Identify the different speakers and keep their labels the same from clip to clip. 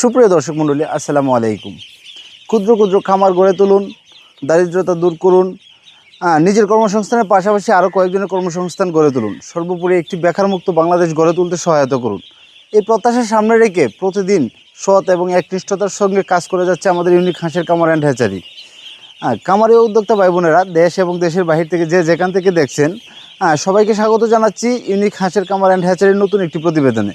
Speaker 1: সুপ্রিয় দর্শক মণ্ডলী, আসসালামু আলাইকুম। ক্ষুদ্র ক্ষুদ্র খামার গড়ে তুলুন, দারিদ্রতা দূর করুন নিজের কর্মসংস্থানের পাশাপাশি আরও কয়েকজনের কর্মসংস্থান গড়ে তুলুন। সর্বোপরি একটি বেকারমুক্ত বাংলাদেশ গড়ে তুলতে সহায়তা করুন। এই প্রত্যাশা সামনে রেখে প্রতিদিন সৎ এবং একনিষ্ঠতার সঙ্গে কাজ করে যাচ্ছে আমাদের ইউনিক হাঁসের কামার অ্যান্ড হ্যাচারি খামারি উদ্যোক্তা ভাই বোনেরা দেশ এবং দেশের বাহির থেকে যে যেখান থেকে দেখছেন সবাইকে স্বাগত জানাচ্ছি ইউনিক হাঁসের কামার অ্যান্ড হ্যাচারির নতুন একটি প্রতিবেদনে।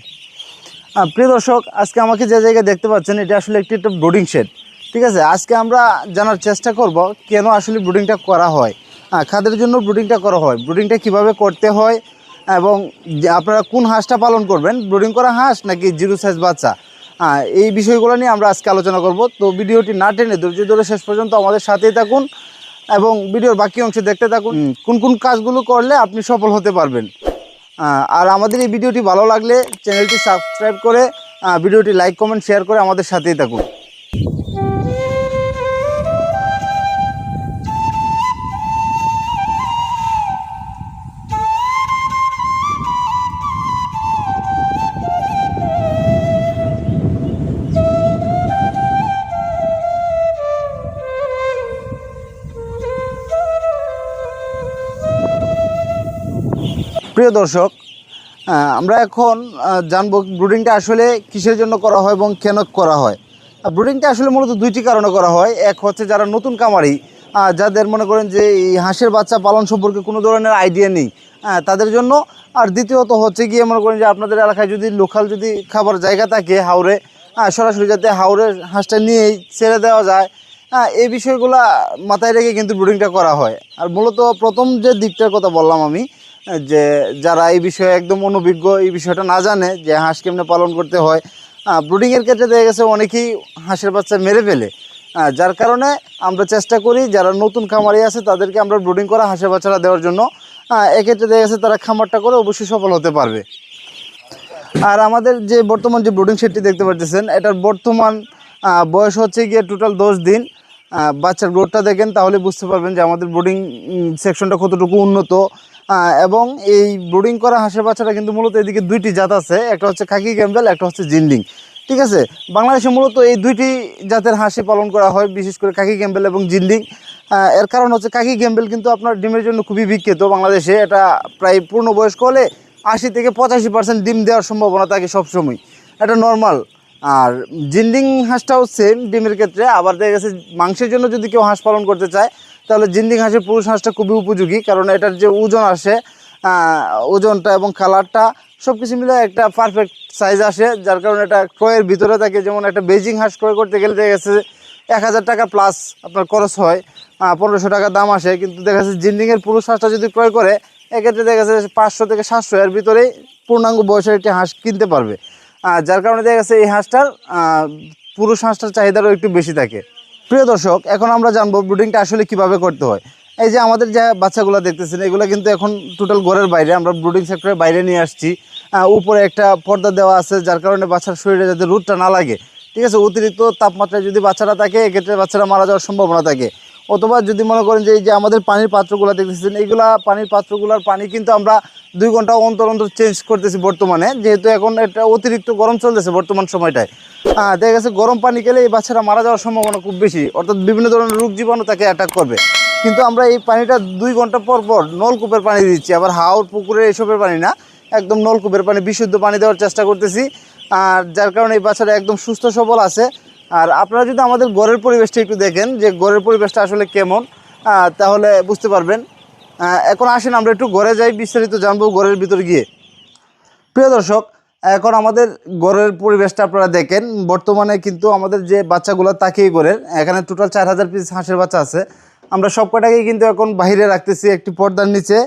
Speaker 1: প্রিয় দর্শক আজকে আমাকে যে জায়গায় দেখতে পাচ্ছেন এটা আসলে একটি একটা ব্রোডিং শেড ঠিক আছে? আজকে আমরা জানার চেষ্টা করব কেন আসলে ব্রুডিংটা করা হয়। হ্যাঁ খাদের জন্য ব্রুডিংটা করা হয়? ব্রুডিংটা কীভাবে করতে হয়? এবং আপনারা কোন হাঁসটা পালন করবেন? ব্রুডিং করা হাঁস নাকি জিরো সাইজ বাচ্চা? হ্যাঁ এই বিষয়গুলো নিয়ে আমরা আজকে আলোচনা করব। তো ভিডিওটি না টেনে ধৈর্য ধরে শেষ পর্যন্ত আমাদের সাথেই থাকুন এবং ভিডিওর বাকি অংশে দেখতে থাকুন। কোন কোন কাজগুলো করলে আপনি সফল হতে পারবেন? আর আমাদের এই ভিডিওটি ভালো লাগলে চ্যানেলটি সাবস্ক্রাইব করে ভিডিওটি লাইক, কমেন্ট শেয়ার করে আমাদের সাথেই থাকুন। প্রিয় দর্শক আমরা এখন জানব ব্রুডিংটা আসলে কিসের জন্য করা হয় এবং কেন করা হয়। ব্রুডিংটা আসলে মূলত দুইটি কারণে করা হয়। এক হচ্ছে যারা নতুন কামারি যাদের মনে করেন যে এই হাঁসের বাচ্চা পালন সম্পর্কে কোনো ধরনের আইডিয়া নেই তাদের জন্য। আর দ্বিতীয়ত হচ্ছে গিয়ে মনে করেন যে আপনাদের এলাকায় যদি লোকাল যদি খাবার জায়গা থাকে হাওড়ে সরাসরি যাতে হাওড়ের হাঁসটা নিয়েই ছেড়ে দেওয়া যায় হ্যাঁ এই বিষয়গুলো মাথায় রেখে কিন্তু ব্রুডিংটা করা হয়। আর মূলত প্রথম যে দিকটার কথা বললাম আমি যে যারা এই বিষয়ে একদম অনভিজ্ঞ এই বিষয়টা না জানে যে হাঁস কেমনে পালন করতে হয় ব্রুডিংয়ের ক্ষেত্রে দেখা গেছে অনেকেই হাঁসের বাচ্চা মেরে ফেলে। যার কারণে আমরা চেষ্টা করি যারা নতুন খামারি আছে তাদেরকে আমরা ব্রুডিং করা হাঁসের বাচ্চাটা দেওয়ার জন্য এক্ষেত্রে দেখা গেছে তারা খামারটা করে অবশ্যই সফল হতে পারবে। আর আমাদের যে বর্তমান যে ব্রুডিং সেটটি দেখতে পাচ্ছেন এটার বর্তমান বয়স হচ্ছে গিয়ে টোটাল দশ দিন। বাচ্চার গ্রোথটা দেখেন তাহলে বুঝতে পারবেন যে আমাদের ব্রুডিং সেকশনটা কতটুকু উন্নত। এবং এই ব্রুডিং করা হাঁসের বাচ্চাটা কিন্তু মূলত এদিকে দুইটি জাত আছে। একটা হচ্ছে খাকি ক্যাম্বেল, একটা হচ্ছে জিন্ডিং। ঠিক আছে? বাংলাদেশে মূলত এই দুইটি জাতের হাঁসি পালন করা হয়, বিশেষ করে কাকি ক্যাম্বেল এবং জিন্ডিং। এর কারণ হচ্ছে কাকি ক্যাম্বেল কিন্তু আপনার ডিমের জন্য খুবই বিখ্যাত বাংলাদেশে। এটা প্রায় পূর্ণবয়স্ক হলে আশি থেকে পঁচাশি পার্সেন্ট ডিম দেওয়ার সম্ভাবনা থাকে সবসময়। এটা নর্মাল আর জিন্ডিং হাঁসটাও সেম ডিমের ক্ষেত্রে। আবার দেখা গেছে মাংসের জন্য যদি কেউ হাঁস পালন করতে চায়, তাহলে জিন্ডিং হাঁসের পুরুষ হাঁসটা খুবই উপযোগী, কারণ এটার যে ওজন আসে ওজনটা এবং কালারটা সব কিছু মিলে একটা পারফেক্ট সাইজ আসে, যার কারণে এটা ক্রয়ের ভিতরে থাকে। যেমন একটা বেজিং হাঁস ক্রয় করতে গেলে দেখা গেছে এক হাজার টাকা প্লাস আপনার খরচ হয় পনেরোশো টাকা দাম আসে। কিন্তু দেখা যাচ্ছে জিন্ডিংয়ের পুরুষ হাঁসটা যদি ক্রয় করে, এক্ষেত্রে দেখা যাচ্ছে পাঁচশো থেকে সাতশো, এর ভিতরেই পূর্ণাঙ্গ বয়সের একটি হাঁস কিনতে পারবে। যার কারণে দেখা গেছে এই হাঁসটার পুরুষ হাঁসটার চাহিদারও একটু বেশি থাকে। প্রিয় দর্শক, এখন আমরা জানব ব্রুডিংটা আসলে কীভাবে করতে হয়। এই যে আমাদের যে বাচ্চাগুলো দেখতেছেন, এগুলো কিন্তু এখন টোটাল ঘরের বাইরে। আমরা ব্রুডিং সেক্টরের বাইরে নিয়ে আসছি। উপরে একটা পর্দা দেওয়া আছে, যার কারণে বাচ্চার শরীরে যাতে রোদটা না লাগে। ঠিক আছে, অতিরিক্ত তাপমাত্রায় যদি বাচ্চারা থাকে, এক্ষেত্রে বাচ্চারা মারা যাওয়ার সম্ভাবনা থাকে। অথবা যদি মনে করেন যে এই যে আমাদের পানির পাত্রগুলো দেখতেছেন, এইগুলা পানির পাত্রগুলোর পানি কিন্তু আমরা দুই ঘণ্টা অন্তর অন্তর চেঞ্জ করতেছি বর্তমানে, যেহেতু এখন এটা অতিরিক্ত গরম চলতেছে বর্তমান সময়টায়। হ্যাঁ দেখা গেছে গরম পানি খেলে এই বাচ্চারা মারা যাওয়ার সম্ভাবনা খুব বেশি, অর্থাৎ বিভিন্ন ধরনের রোগ জীবাণু তাকে অ্যাটাক করবে। কিন্তু আমরা এই পানিটা দুই ঘণ্টা পর পর নলকূপের পানি দিচ্ছি, আবার হাওর পুকুরের এসবের পানি না, একদম নলকূপের পানি, বিশুদ্ধ পানি দেওয়ার চেষ্টা করতেছি। আর যার কারণে এই বাচ্চারা একদম সুস্থ সবল আছে। আর আপনারা যদি আমাদের ঘরের পরিবেশটা একটু দেখেন যে ঘরের পরিবেশটা আসলে কেমন তাহলে বুঝতে পারবেন। এখন আসেন, আমরা একটু ঘরে যাই, বিস্তারিত জানব ঘরের ভিতর গিয়ে। প্রিয় দর্শক, এখন আমাদের ঘরের পরিবেশটা আপনারা দেখেন। বর্তমানে কিন্তু আমাদের যে বাচ্চাগুলো তাকিয়ে করে এখানে টোটাল চার হাজার পিস হাঁসের বাচ্চা আছে। আমরা সব কটাকেই কিন্তু এখন বাইরে রাখতেছি একটি পর্দার নিচে।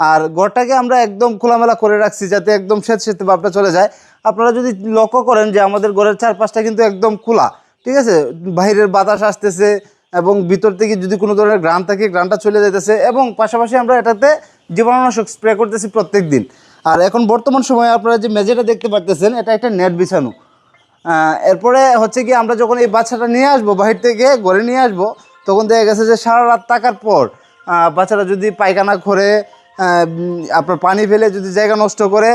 Speaker 1: আর ঘরটাকে আমরা একদম খোলামেলা করে রাখছি, যাতে একদম স্বেতে ভাবটা চলে যায়। আপনারা যদি লক্ষ্য করেন যে আমাদের ঘরের চারপাশটা কিন্তু একদম খোলা। ঠিক আছে? বাইরের বাতাস আসতেছে এবং ভিতর থেকে যদি কোনো ধরনের গ্রান থাকে গ্রানটা চলে যেতেছে এবং পাশাপাশি আমরা এটাতে জীবাণুনাশক স্প্রে করতেছি প্রত্যেক দিন। আর এখন বর্তমান সময়ে আপনারা যে মেঝেটা দেখতে পাচ্তেছেন এটা একটা নেট বিছানো। এরপরে হচ্ছে কি, আমরা যখন এই বাচ্চাটা নিয়ে আসব, বাহির থেকে ঘরে নিয়ে আসব, তখন দেখা গেছে যে সারা রাত থাকার পর বাচ্চারা যদি পায়খানা করে আপনার পানি ফেলে যদি জায়গা নষ্ট করে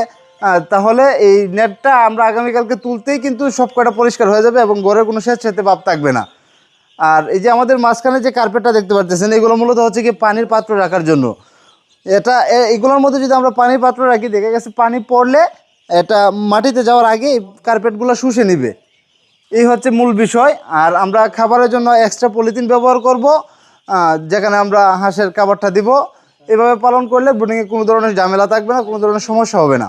Speaker 1: তাহলে এই নেটটা আমরা আগামীকালকে তুলতেই কিন্তু সব কটা পরিষ্কার হয়ে যাবে এবং ঘরের কোনো শেষ সেতে ভাব থাকবে না। আর এই যে আমাদের মাঝখানে যে কার্পেটটা দেখতে পাচ্ছেন এগুলো মূলত হচ্ছে কি পানির পাত্র রাখার জন্য। এটা এগুলোর মধ্যে যদি আমরা পানির পাত্র রাখি, দেখা গেছে পানি পড়লে এটা মাটিতে যাওয়ার আগে কার্পেটগুলো শুষে নিবে। এই হচ্ছে মূল বিষয়। আর আমরা খাবারের জন্য এক্সট্রা পলিথিন ব্যবহার করব। যেখানে আমরা হাঁসের খাবারটা দিব। এভাবে পালন করলে ব্রুডিংয়ে কোনো ধরনের ঝামেলা থাকবে না, কোনো ধরনের সমস্যা হবে না।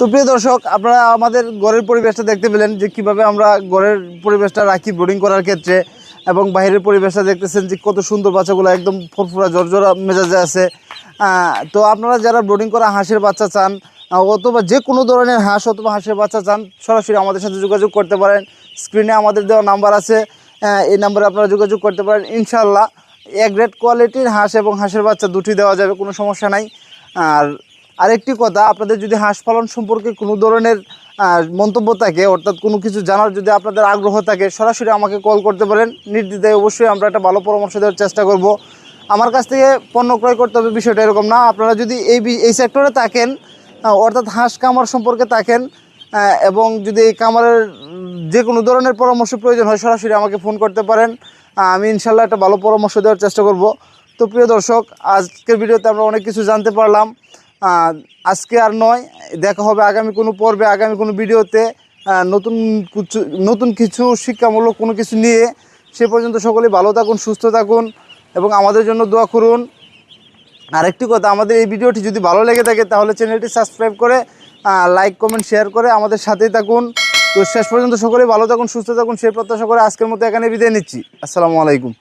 Speaker 1: তো প্রিয় দর্শক, আপনারা আমাদের ঘরের পরিবেশটা দেখতে পেলেন যে কীভাবে আমরা ঘরের পরিবেশটা রাখি বোর্ডিং করার ক্ষেত্রে এবং বাইরের পরিবেশটা দেখতেছেন যে কত সুন্দর বাচ্চাগুলো একদম ফুরফুরা জর্জরা মেজাজে আছে। তো আপনারা যারা বোর্ডিং করা হাঁসের বাচ্চা চান অথবা যে কোনো ধরনের হাঁস অথবা হাঁসের বাচ্চা চান, সরাসরি আমাদের সাথে যোগাযোগ করতে পারেন। স্ক্রিনে আমাদের দেওয়া নাম্বার আছে। এই নাম্বারে আপনারা যোগাযোগ করতে পারেন। ইনশাল্লাহ এক গ্রেড কোয়ালিটির হাঁস এবং হাঁসের বাচ্চা দুটি দেওয়া যাবে, কোনো সমস্যা নাই। আর আরেকটি কথা, আপনাদের যদি হাঁস পালন সম্পর্কে কোনো ধরনের মন্তব্য থাকে, অর্থাৎ কোনো কিছু জানার যদি আপনাদের আগ্রহ থাকে, সরাসরি আমাকে কল করতে পারেন। নির্দ্বিধায় অবশ্যই আমরা একটা ভালো পরামর্শ দেওয়ার চেষ্টা করব। আমার কাছ থেকে পণ্য ক্রয় করতে হবে, বিষয়টা এরকম না। আপনারা যদি এই এই সেক্টরে থাকেন অর্থাৎ হাঁস কামার সম্পর্কে থাকেন এবং যদি এই কামারের যে কোনো ধরনের পরামর্শ প্রয়োজন হয়, সরাসরি আমাকে ফোন করতে পারেন। আমি ইনশাল্লাহ একটা ভালো পরামর্শ দেওয়ার চেষ্টা করব। তো প্রিয় দর্শক, আজকের ভিডিওতে আমরা অনেক কিছু জানতে পারলাম। আজকে আর নয়, দেখা হবে আগামী কোনো পর্বে, আগামী কোনো ভিডিওতে। নতুন কিছু নতুন কিছু শিক্ষামূলক কোনো কিছু নিয়ে সে পর্যন্ত সকলেই ভালো থাকুন, সুস্থ থাকুন এবং আমাদের জন্য দোয়া করুন। আরেকটি কথা, আমাদের এই ভিডিওটি যদি ভালো লেগে থাকে তাহলে চ্যানেলটি সাবস্ক্রাইব করে লাইক, কমেন্ট, শেয়ার করে আমাদের সাথেই থাকুন। তো শেষ পর্যন্ত সকলেই ভালো থাকুন, সুস্থ থাকুন, সেই প্রত্যাশা করে আজকের মতো এখানে বিদায় নিচ্ছি। আসসালামু আলাইকুম।